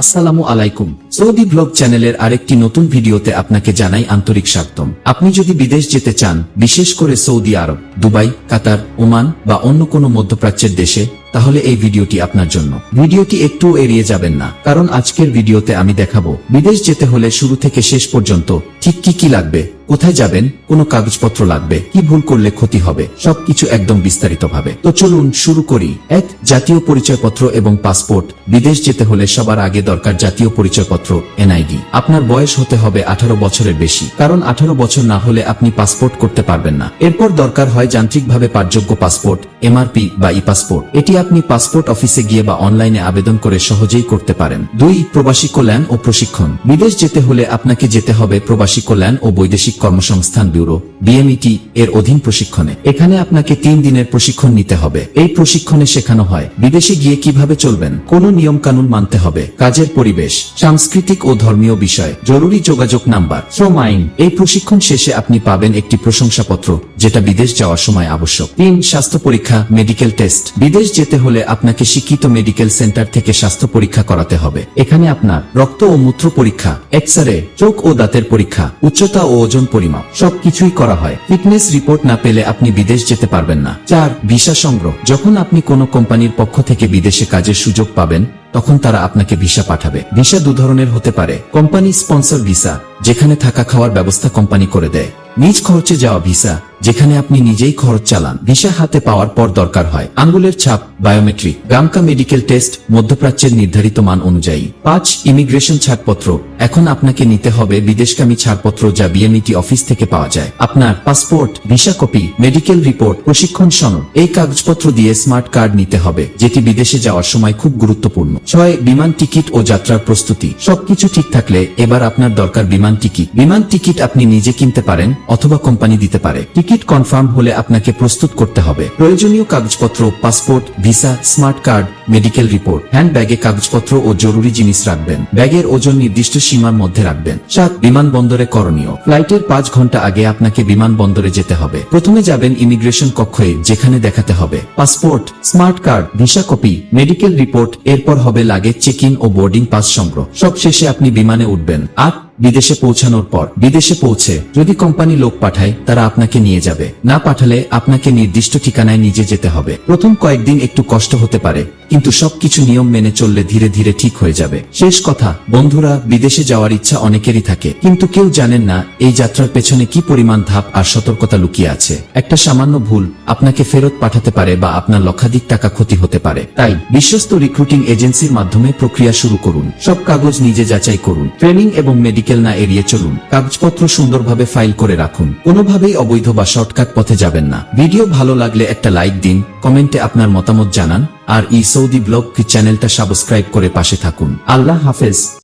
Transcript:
আসসালামু আলাইকুম। Saudi blog চ্যানেলের আরেকটি নতুন ভিডিওতে আপনাকে জানাই আন্তরিক স্বাগতম। আপনি যদি বিদেশ যেতে চান, বিশেষ করে Saudi Arab, Dubai, Qatar, Oman বা অন্য কোনো মধ্যপ্রাচ্যের দেশে, তাহলে এই ভিডিওটি আপনার জন্য। ভিডিওটি একটু এড়িয়ে যাবেন না, কারণ আজকের ভিডিওতে আমি দেখাবো, বিদেশ যেতে হলে শুরু থেকে শেষ পর্যন্ত ঠিক কি কি লাগবে কোথায় যাবেন? কোনো কাগজপত্র লাগবে। কি ভুল করলে ক্ষতি হবে? সবকিছু একদম বিস্তারিতভাবে। তো চলুন শুরু করি। এক, জাতীয় পরিচয়পত্র এবং পাসপোর্ট। বিদেশ যেতে হলে সবার আগে দরকার জাতীয় পরিচয়পত্র, এনআইডি। আপনার বয়স হতে হবে আঠারো বছরের বেশি। কারণ আঠারো বছর না হলে আপনি পাসপোর্ট করতে পারবেন না। এরপর দরকার হয় যান্ত্রিকভাবে পাঠযোগ্য পাসপোর্ট, এমআরপি বা ই পাসপোর্ট এটি আপনি পাসপোর্ট অফিসে গিয়ে বা অনলাইনে আবেদন করে সহজেই করতে পারেন। দুই, প্রবাসী কল্যাণ ও প্রশিক্ষণ। বিদেশ যেতে হলে আপনাকে যেতে হবে প্রবাসী কল্যাণ ও বৈদেশিক কর্মসংস্থান ব্যুরো বিএমইটি এর অধীন প্রশিক্ষণে? এখানে আপনাকে তিন দিনের প্রশিক্ষণ নিতে হবে। এই প্রশিক্ষণে শেখানো হয়, বিদেশে গিয়ে কীভাবে চলবেন, কোন নিয়ম কানুন মানতে হবে, কাজের পরিবেশ, সাংস্কৃতিক ও ধর্মীয় বিষয়, জরুরি যোগাযোগ নাম্বার, শ্রম আইন। এই প্রশিক্ষণ শেষে আপনি পাবেন একটি প্রশংসাপত্র, যেটা বিদেশ যাওয়ার সময় আবশ্যক। তিন, স্বাস্থ্য পরীক্ষা মেডিকেল টেস্ট বিদেশ যেতে হলে আপনাকে শিক্ষিত মেডিকেল সেন্টার থেকে স্বাস্থ্য পরীক্ষা করাতে হবে। এখানে আপনার রক্ত ও মূত্র পরীক্ষা এক্স রে চোখ ও দাঁতের পরীক্ষা, উচ্চতা ও ওজন পরিমাপ। সবকিছুই করা হয়। ফিটনেস রিপোর্ট না পেলে আপনি বিদেশ যেতে পারবেন না। চার, ভিসা সংগ্রহ। যখন আপনি কোনো কোম্পানির পক্ষ থেকে বিদেশে কাজের সুযোগ পাবেন, তখন তারা আপনাকে ভিসা পাঠাবে। ভিসা দু ধরনের হতে পারে। কোম্পানি স্পন্সর ভিসা, যেখানে থাকা খাওয়ার ব্যবস্থা কোম্পানি করে দেয়। নিজ খরচে যাওয়া ভিসা যেখানে আপনি নিজেই খরচ চালান। ভিসা হাতে পাওয়ার পর দরকার হয়। আঙ্গুলের ছাপ, বায়োমেট্রিক গামকা মেডিকেল টেস্ট, মধ্যপ্রাচ্যের নির্ধারিত মান অনুযায়ী। পাঁচ, ইমিগ্রেশন ছাড়পত্র। এখন আপনাকে নিতে হবে বিদেশগামী ছাড়পত্র যা বিএমইটি অফিস থেকে পাওয়া যায়। আপনার passport, visa copy, medical report, প্রশিক্ষণ সনদ। এই কাগজপত্র দিয়ে স্মার্ট কার্ড নিতে হবে, যেটি বিদেশে যাওয়ার সময় খুব গুরুত্বপূর্ণ। ছয়, বিমান টিকিট ও যাত্রার প্রস্তুতি। সবকিছু ঠিক থাকলে এবার আপনার দরকার বিমান টিকিট। বিমান টিকিট আপনি নিজে কিনতে পারেন অথবা কোম্পানি দিতে পারে। টিকিট কনফার্ম হলে আপনাকে প্রস্তুত করতে হবে। প্রয়োজনীয় কাগজপত্র passport visa smart card medical report hand ব্যাগে কাগজপত্র ও জরুরি জিনিস রাখবেন। ব্যাগের ওজন নির্দিষ্ট সীমার মধ্যে রাখবেন। সাত, বিমানবন্দরে করণীয়। ফ্লাইটের পাঁচ ঘণ্টা আগে আপনাকে বিমানবন্দরে যেতে হবে। প্রথমে যাবেন ইমিগ্রেশন কক্ষে, যেখানে দেখাতে হবে। Passport, smart card, visa copy, medical report, এরপর হবে লাগেজ, চেক ইন ও বোর্ডিং পাস সংগ্রহ। সব শেষে আপনি বিমানে উঠবেন। আট, বিদেশে পৌঁছানোর পর। বিদেশে পৌঁছে, যদি কোম্পানি লোক পাঠায়, তারা আপনাকে নিয়ে যাবে। না পাঠালে আপনাকে নির্দিষ্ট ঠিকানায় নিজে যেতে হবে। প্রথম কয়েকদিন একটু কষ্ট হতে পারে কিন্তু সবকিছু নিয়ম মেনে চললে ধীরে ধীরে ঠিক হয়ে যাবে। শেষ কথা, বন্ধুরা, বিদেশে যাওয়ার ইচ্ছা অনেকেরই থাকে। কিন্তু কেউ জানেন না এই যাত্রার পেছনে কি পরিমাণ ধাপ আর সতর্কতা লুকিয়ে আছে। একটা সামান্য ভুল আপনাকে ফেরত পাঠাতে পারে বা আপনার লক্ষাধিক টাকা ক্ষতি হতে পারে। তাই বিশ্বস্ত রিক্রুটিং এজেন্সির মাধ্যমে প্রক্রিয়া শুরু করুন। সব কাগজ নিজে যাচাই করুন। ট্রেনিং এবং মেডিকেল না এড়িয়ে চলুন। কাগজপত্র সুন্দরভাবে ফাইল করে রাখুন। কোনোভাবেই অবৈধ বা শর্টকাট পথে যাবেন না। ভিডিও ভালো লাগলে একটা লাইক দিন, কমেন্টে আপনার মতামত জানান। আর ই সৌদি ব্লগ চ্যানেলটা সাবস্ক্রাইব করে পাশে থাকুন। আল্লাহ হাফেজ।